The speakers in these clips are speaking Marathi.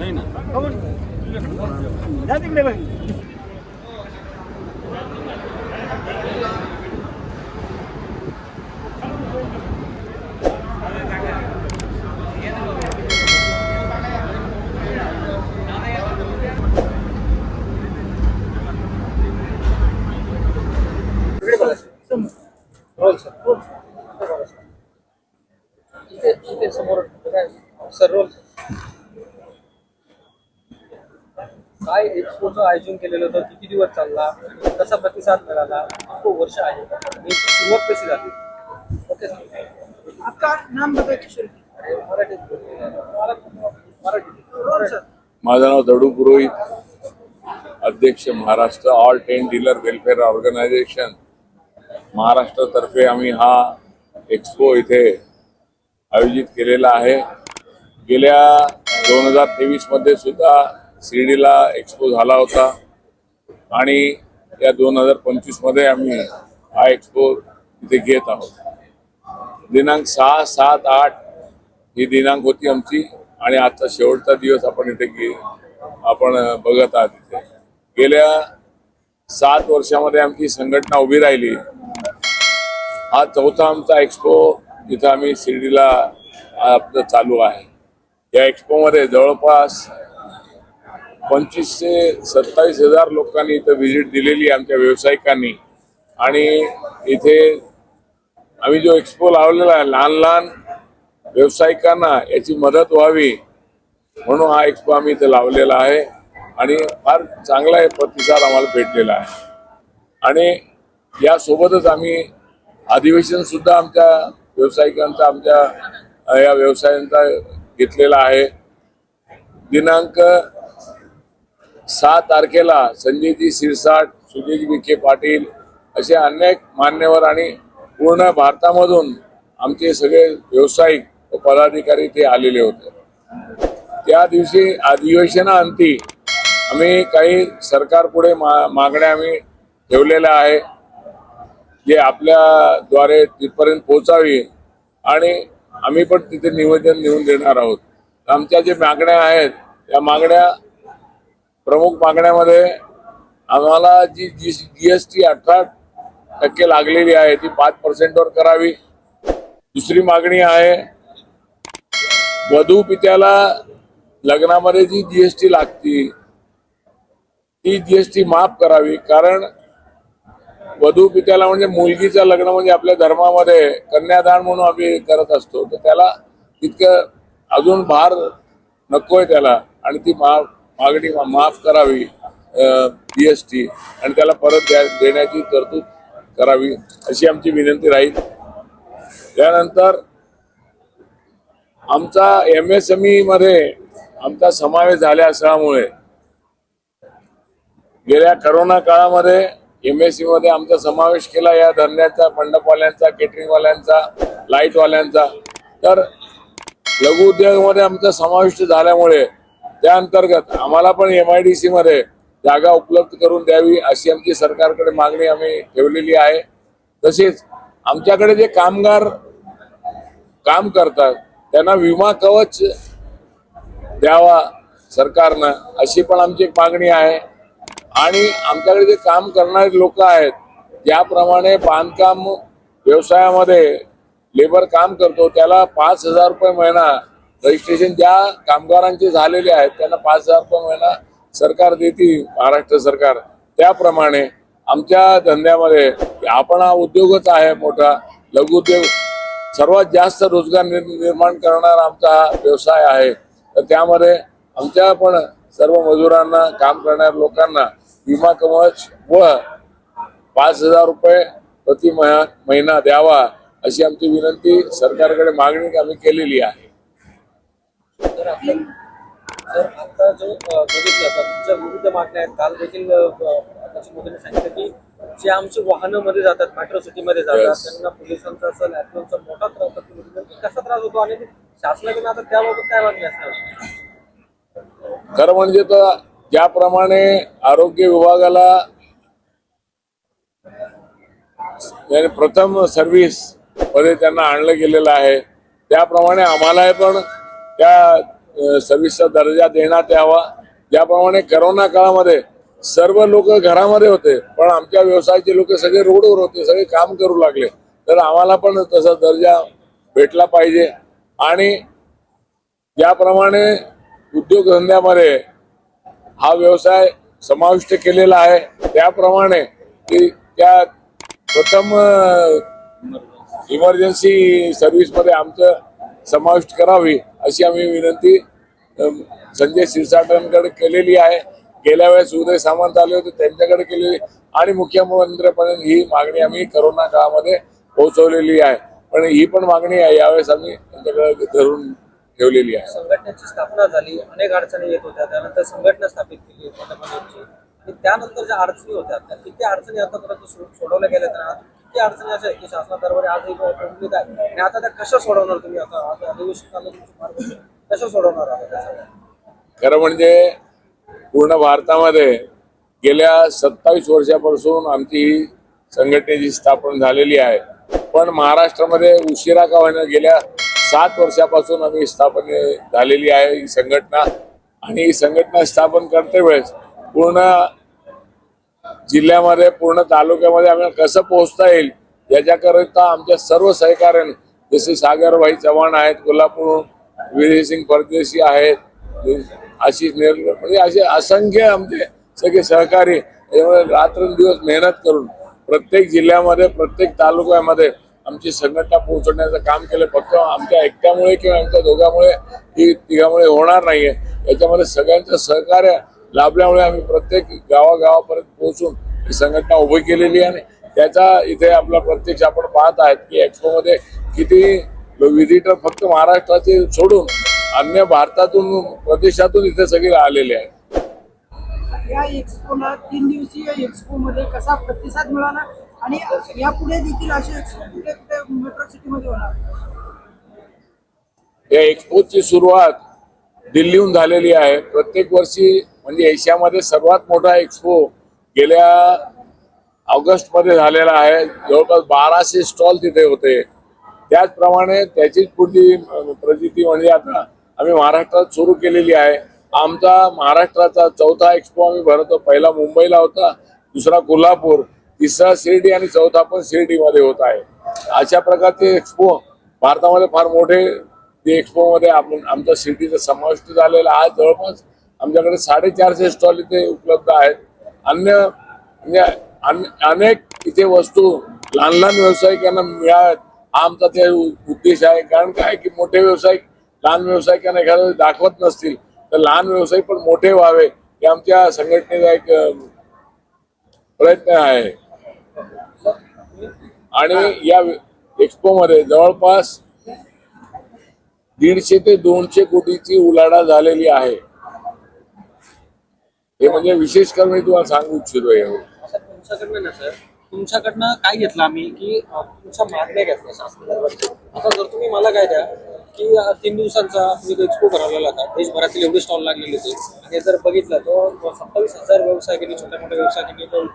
Değil mi? Kabul. Ne diyeyim ben? इथे इथे समोर सर रोल. काय एक्सपोचं आयोजन केलेलं होतं? किती दिवस चालला? कसा प्रतिसाद मिळाला? खूप वर्ष आहे? आणि सुरुवात कशी झाली? Okay sir. आपका नाम बताइए किशोर मराठीत मराठीत. मराठीत माझं नाव दडू पुरोहित. अध्यक्ष Maharashtra all tent dealer welfare organisation महाराष्ट्रातर्फे आम्ही हा एक्सपो इथे आयोजित केलेला आहे. गेल्या दोन हजार तेवीसमध्ये सुद्धा शिर्डीला एक्सपो झाला होता. आणि या दोन हजार पंचवीसमध्ये आम्ही हा एक्सपो इथे घेत आहोत. दिनांक सहा सात आठ ही दिनांक होती आमची आणि आजचा शेवटचा दिवस आपण इथे गे आपण बघत आहात इथे. गेल्या सात वर्षामध्ये आमची संघटना उभी राहिली. हा चौथा आमचा एक्सपो तिथं आम्ही शिर्डीला आपलं चालू आहे. या एक्सपोमध्ये जवळपास पंचवीस ते सत्तावीस हजार लोकांनी इथं व्हिजिट दिलेली आहे आमच्या व्यावसायिकांनी. आणि इथे आम्ही जो एक्सपो लावलेला आहे लहान लहान व्यावसायिकांना याची मदत व्हावी म्हणून हा एक्सपो आम्ही इथे लावलेला आहे. आणि फार चांगला प्रतिसाद आम्हाला भेटलेला आहे. आणि यासोबतच आम्ही अधिवेशन सुद्धा आमच्या व्यावसायिकांचा आमच्या या व्यवसायांचा घेतलेला आहे. दिनांक सहा तारखेला संजयजी शिरसाट सुजयजी विखे पाटील असे अनेक मान्यवर आणि पूर्ण भारतामधून आमचे सगळे व्यावसायिक व पदाधिकारी ते आलेले होते. त्या दिवशी अधिवेशनाअंती आम्ही काही सरकारपुढे मा मागण्या आम्ही ठेवलेल्या आहे. जे आपल्याद्वारे तिथपर्यंत पोहोचावी आणि आम्ही पण तिथे निवेदन लिहून देणार आहोत. आमच्या जे मागण्या आहेत त्या मागण्या प्रमुख मागण्यामध्ये आम्हाला जी जी जी एस टी अठरा टक्के लागलेली आहे ती पाच पर्सेंटवर करावी. दुसरी मागणी आहे वधू पित्याला लग्नामध्ये जी जी एस टी लागती ती जी एस टी माफ करावी कारण वधू पित्याला म्हणजे मुलगीचं लग्न म्हणजे आपल्या धर्मामध्ये कन्यादान म्हणून आम्ही करत असतो. तर त्याला तितकं अजून भार नकोय त्याला. आणि ती माफ मागणी माफ करावी जीएसटी आणि त्याला परत द्या देण्याची तरतूद करावी अशी आमची विनंती राहील. त्यानंतर आमचा एम एस एम ई मध्ये आमचा समावेश झाल्या असल्यामुळे गेल्या करोना काळामध्ये एम एस सी मध्ये आमचा समावेश केला या धरण्याचा मंडपवाल्यांचा केटरिंगवाल्यांचा लाईटवाल्यांचा तर लघु उद्योगामध्ये आमचा समाविष्ट झाल्यामुळे त्या अंतर्गत आम्हाला पण एम आय डी सी मध्ये जागा उपलब्ध करून द्यावी अशी आमची सरकारकडे मागणी आम्ही ठेवलेली आहे. तसेच आमच्याकडे जे कामगार काम करतात त्यांना विमा कवच द्यावा सरकारनं अशी पण आमची एक मागणी आहे. आणि आमच्याकडे जे काम करणारे लोक आहेत ज्याप्रमाणे बांधकाम व्यवसायामध्ये लेबर काम करतो त्याला पाच हजार रुपये महिना रजिस्ट्रेशन ज्या कामगारांचे झालेले आहेत त्यांना पाच हजार रुपये महिना सरकार देतील महाराष्ट्र सरकार. त्याप्रमाणे आमच्या धंद्यामध्ये आपण हा उद्योगच आहे मोठा लघुउद्योग सर्वात जास्त रोजगार निर् निर्माण करणारा आमचा हा व्यवसाय आहे. तर त्यामध्ये आमच्या पण सर्व मजुरांना काम करणाऱ्या लोकांना विमा कवच व पाच हजार रुपये प्रति मह- महिना द्यावा अशी आमची विनंती सरकारकडे मागणी आम्ही केलेली आहे. तर आता जो बघितलं तुमच्या विविध मागण्या आहेत काल देखील मोदींनी सांगितलं की जे आमची वाहनं मध्ये जातात मेट्रो सिटी मध्ये जातात. त्यांना पोलिसांचा असेल मोठा त्रास होतो. नेमकी कसा त्रास होतो? आणि शासनाकडे आता त्याबाबत काय मागणी असणार? खरं म्हणजे तर ज्याप्रमाणे आरोग्य विभागाला प्रथम सर्व्हिसमध्ये त्यांना आणलं गेलेलं आहे. त्याप्रमाणे आम्हाला पण त्या सर्व्हिसचा दर्जा देण्यात यावा. ज्याप्रमाणे करोना काळामध्ये सर्व लोक घरामध्ये होते पण आमच्या व्यवसायाचे लोक सगळे रोडवर होते सगळे काम करू लागले. तर आम्हाला पण तसा दर्जा भेटला पाहिजे. आणि ज्याप्रमाणे उद्योगधंद्यामध्ये हा व्यवसाय समाविष्ट केलेला आहे. त्याप्रमाणे की त्या प्रथम इमर्जन्सी सर्व्हिसमध्ये आमचं समाविष्ट करावी अशी आम्ही विनंती संजय शिरसाटांकडे केलेली आहे. गेल्या वेळेस उदय सामंत आले होते त्यांच्याकडे केलेली आणि मुख्यमंत्र्यापर्यंत ही मागणी आम्ही करोना काळामध्ये पोहोचवलेली आहे. पण ही पण मागणी आहे यावेळेस आम्ही त्यांच्याकडे धरून ठेवलेली आहे. संघटनेची स्थापना झाली अनेक अडचणी येत होत्या त्यानंतर संघटना स्थापित केली आणि त्यानंतर ज्या अडचणी होत्या त्या किती अडचणी आतापर्यंत सोडवल्या गेल्या तर किती अडचणी अशा की शासनादरबारी आजही प्रलंबित आहे आणि आता त्या कशा सोडवणार तुम्ही? आता आता तुमचं कशा सोडवणार? खरं म्हणजे पूर्ण भारतामध्ये गेल्या सत्तावीस वर्षापासून आमची ही संघटनेची स्थापना झालेली आहे. पण महाराष्ट्रामध्ये उशिरा का होईना गेल्या सात वर्षापासून आम्ही स्थापने झालेली आहे ही संघटना. आणि ही संघटना स्थापन करते वेळेस पूर्ण जिल्ह्यामध्ये पूर्ण तालुक्यामध्ये आम्हाला कसं पोहोचता येईल याच्याकरिता आमच्या सर्व सहकार्याने जसे सागरभाई चव्हाण आहेत कोल्हापूर विजयसिंग परदेशी आहेत आशिष नेरकर म्हणजे असे असंख्य आमचे सगळे सहकारी रात्रंदिवस मेहनत करून प्रत्येक जिल्ह्यामध्ये प्रत्येक तालुक्यामध्ये आमची संघटना पोहोचवण्याचं काम केलं. फक्त आमच्या एकट्यामुळे किंवा आमच्या दोघांमुळे ही तिघामुळे होणार नाहीये. याच्यामध्ये सगळ्यांचं सहकार्य लाभल्यामुळे आम्ही प्रत्येक गावागावापर्यंत पोहोचून ही संघटना उभी केलेली आहे आणि त्याचा इथे आपला प्रत्यक्ष आपण पाहत आहेत की एक्सपो मध्ये किती व्हिजिटर फक्त महाराष्ट्राचे सोडून अन्य भारतातून प्रदेशातून इथे सगळे आलेले आहेत. या एक्सपोला तीन दिवसीय एक्सपो मध्ये कसा प्रतिसाद मिळाला? आणि यापुढे देखील असे कुठे कुठे मेट्रो सिटी मध्ये होणार? या एक्सपोची सुरुवात दिल्लीहून झालेली आहे. प्रत्येक वर्षी म्हणजे एशियामध्ये सर्वात मोठा एक्सपो गेल्या ऑगस्टमध्ये झालेला आहे. जवळपास बाराशे स्टॉल तिथे होते. त्याचप्रमाणे त्याचीच पुढची प्रचिती म्हणजे आता आम्ही महाराष्ट्रात सुरू केलेली आहे. आमचा महाराष्ट्राचा चौथा एक्सपो आम्ही भरतो. पहिला मुंबईला होता दुसरा कोल्हापूर तिसरा शिर्डी आणि चौथा पण शिर्डीमध्ये होत आहे. अशा प्रकारचे एक्सपो भारतामध्ये फार मोठे ते एक्सपोमध्ये आपण आमचा सिटीचा समाविष्ट झालेला आहे. जवळपास आमच्याकडे साडेचारशे स्टॉल इथे उपलब्ध आहेत. अन्य म्हणजे अनेक इथे वस्तू लहान लहान व्यावसायिकांना मिळाव्यात. हा आमचा ते उद्देश आहे. कारण काय की मोठे व्यावसायिक लहान व्यावसायिकांना एखाद्या दाखवत नसतील तर लहान व्यावसायिक पण मोठे व्हावे हे आमच्या संघटनेचा एक प्रयत्न आहे. आणि या एक्सपो मध्ये जवळपास दीडशे ते दोनशे कोटीची उलाढा झालेली आहे. हे म्हणजे विशेष करून मी तुम्हाला सांगू इच्छितो यावर तुमच्याकडनं सर तुमच्याकडनं काय घेतलं आम्ही की तुमच्या मागण्या घेतल्या शासनादरबारच्या आता जर तुम्ही मला काय द्या की तीन दिवसांचा तुम्ही एक्सपो भरवलेला होता. देशभरातील एवढे स्टॉल लागलेले होते. आणि जर बघितलं तर सत्तावीस हजार व्यवसायिकांनी छोट्या मोठ्या व्यवसायाने इथं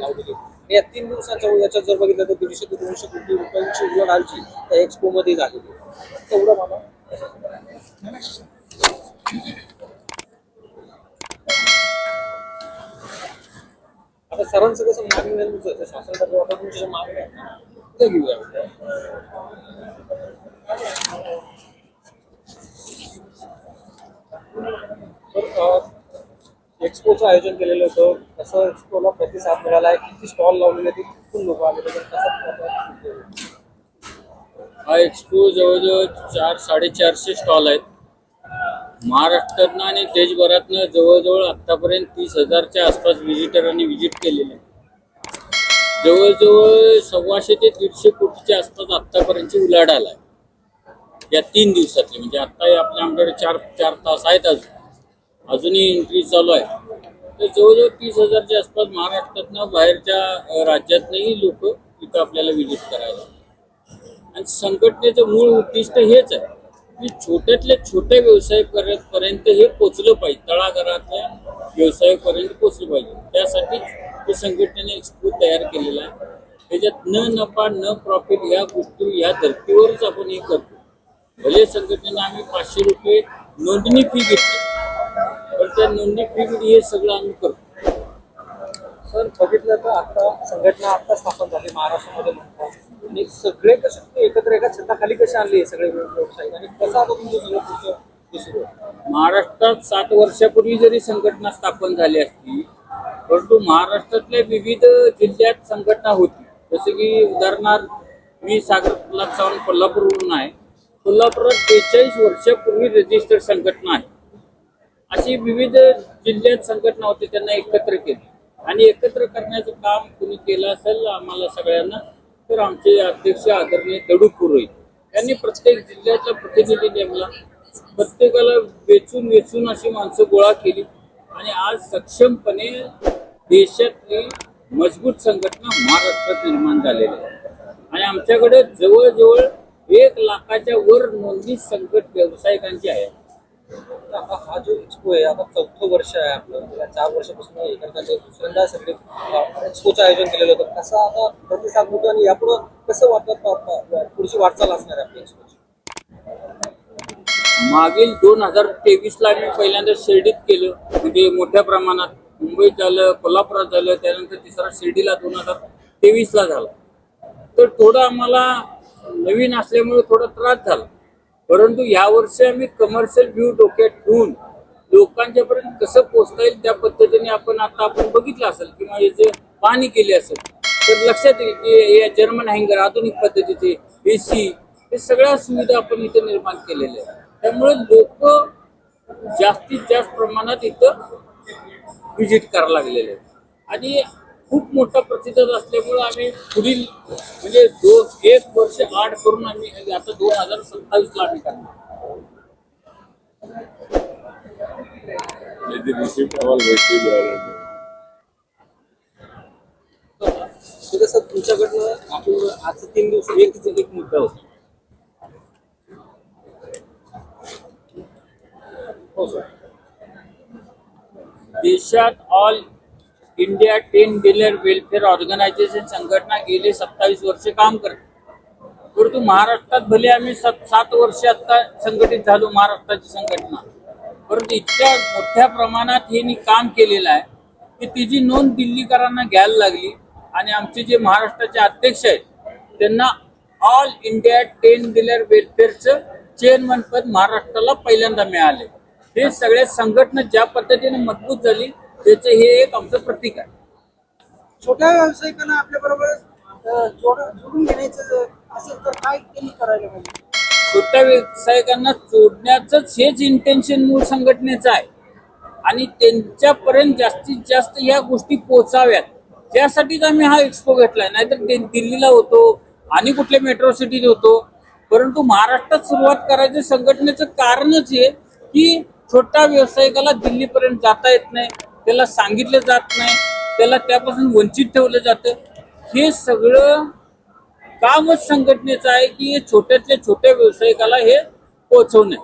लावलेली आणि या तीन दिवसांचा याच्यात जर बघितलं तर दीडशे ते दोनशे कोटी रुपयांची उलाढालची त्या एक्सपो मध्ये झालेली तेवढं मला आता सरांचं कसं मागणी आहे तुमचं? मागणी आता तुमच्या ज्या मागण्या घेऊया एक्सपोचं आयोजन केलेलं होतं. कसं एक्सपोला प्रतिसाद मिळाला आहे किती स्टॉल लावलेले ते कुठून लोक आले हा एक्सपो जवळजवळ चार साडेचारशे स्टॉल आहेत. महाराष्ट्रातनं आणि देशभरातनं जवळजवळ आत्तापर्यंत तीस हजारच्या आसपास व्हिजिटरांनी व्हिजिट केलेले आहे जवळजवळ सव्वाशे ते दीडशे कोटीच्या आसपास आत्तापर्यंतची उलाढाल आहे. या तीन दिवसातली म्हणजे आत्ता आपल्या आमच्याकडे चार चार तास आहेत अजून. अजूनही इन्क्रीज चालू आहे. तर जवळजवळ तीस हजारच्या आसपास महाराष्ट्रातनं बाहेरच्या राज्यातनंही लोक इथं आपल्याला विजिट करायला आणि संघटनेचं मूळ उद्दिष्ट हेच आहे की छोट्यातल्या छोट्या व्यवसायापर्यंत पर्यंत हे पोचलं पाहिजे. तळागाळातल्या व्यवसायापर्यंत पोचलं पाहिजे. त्यासाठी संघटनेने एक्सपो तयार केलेला आहे. त्याच्यात न नफा न प्रॉफिट ह्या गोष्टी ह्या धर्तीवरच आपण हे करतो. भले संघटनेने आम्ही पाचशे रुपये नोंदणी फी घेतली पण त्या नोंदणी फी हे सगळं आम्ही करतो. सर बघितलं तर आता संघटना आता स्थापन झाली महाराष्ट्रामध्ये म्हणतात. आणि सगळे कसे एकत्र एका छताखाली कसे आणले सगळे व्यवसायिक आणि कसं आता तुमचं सगळं पुढचं? महाराष्ट्रात सात वर्षापूर्वी जरी संघटना स्थापन झाली असती परंतु महाराष्ट्रातल्या विविध जिल्ह्यात संघटना होती. जसे की उदाहरणार्थ मी सागर प्रल्हाद सावंत कोल्हापूरवरून आहे. कोल्हापुरात बेचाळीस वर्षापूर्वी रजिस्टर्ड संघटना आहे. अशी विविध जिल्ह्यात संघटना होती त्यांना एकत्र केली. आणि एकत्र करण्याचं काम कुणी केलं असेल आम्हाला सगळ्यांना तर आमचे अध्यक्ष आदरणीय दडू पुरोहित यांनी प्रत्येक जिल्ह्याचा प्रतिनिधी नेमला प्रत्येकाला वेचून वेचून अशी माणसं गोळा केली. आणि आज सक्षमपणे देशातली मजबूत संघटना महाराष्ट्रात निर्माण झालेली आहे. आणि आमच्याकडे जवळजवळ एक लाखाच्या वर नोंदणी संकट व्यावसायिकांची आहे. हा जो एक्सपो आहे आता चौथं वर्ष आहे आपलं. गेल्या चार वर्षापासून हे दुसऱ्यांदा सगळे एक्सपोचं आयोजन केलेलं होतं. कसं आता प्रतिसाद मिळतो आणि यापुढं कसं वाटत पुढची वाटचाल असणार आहे आपल्या एक्सपोची मागील दोन हजार तेवीस ला मी पहिल्यांदा शिर्डीत केलं. म्हणजे मोठ्या प्रमाणात. मुंबईत झालं कोल्हापुरात झालं त्यानंतर तिसरा शिर्डीला दोन हजार तेवीसला झाला. तर थोडं आम्हाला नवीन असल्यामुळे थोडा त्रास झाला. परंतु या वर्षी आम्ही कमर्शियल व्ह्यू डोक्यात ठेवून लोकांच्यापर्यंत कसं पोहोचता येईल त्या पद्धतीने आपण आता आपण बघितलं असेल किंवा याचे पाहणी केली असेल तर लक्षात येईल की या जर्मन हँगर आधुनिक पद्धतीचे एसी हे सगळ्या सुविधा आपण इथे निर्माण केलेल्या आहेत. त्यामुळे लोक जास्तीत जास्त प्रमाणात इथं व्हिजिट करायला लागलेले आहेत. आणि खूप मोठा प्रतिसाद असल्यामुळे आम्ही पुढील म्हणजे दोन एक वर्ष आठ करून आम्ही आता दोन हजार सत्तावीस ला आम्ही करणार. ते कसं तुमच्याकडनं आपण आज तीन दिवस एक एक मुद्दा होता. हो सर. देशात all India tent dealer welfare organisation संघटना गेले सत्तावीस वर्ष काम करते. परंतु महाराष्ट्रात भले आम्ही सात सात वर्ष आता संघटित झालो महाराष्ट्राची संघटना परंतु इतक्या मोठ्या प्रमाणात हे काम केलेलं आहे की तिची नोंद दिल्लीकरांना घ्यायला लागली आणि आमचे जे महाराष्ट्राचे अध्यक्ष आहेत त्यांना ऑल इंडिया टेन डीलर वेलफेअरचं चेअरमन पद महाराष्ट्राला पहिल्यांदा मिळाले हे सगळ्या संघटना ज्या पद्धतीने मजबूत झाली त्याचं हे एक आमचं प्रतीक आहे. छोट्या व्यावसायिकांना आपल्या बरोबर जोड जोडून घेण्याचं असेल तर काय त्यांनी करायला पाहिजे? छोट्या व्यावसायिकांना जोडण्याचंच हेच इंटेन्शन मूळ संघटनेचं आहे. आणि त्यांच्यापर्यंत जास्तीत जास्त या गोष्टी पोहोचाव्यात. त्यासाठीच आम्ही हा एक्सपो घेतलाय. नाहीतर दिल्लीला होतो आणि कुठल्या मेट्रो सिटीत होतो. परंतु महाराष्ट्रात सुरुवात करायचं संघटनेचं कारणच हे की छोट्या व्यावसायिकाला दिल्लीपर्यंत जाता येत नाही त्याला सांगितलं जात नाही त्याला त्यापासून वंचित ठेवलं जातं हे सगळं कामच संघटनेचं आहे की छोट्यातल्या छोट्या व्यावसायिकाला हे पोहोचवणे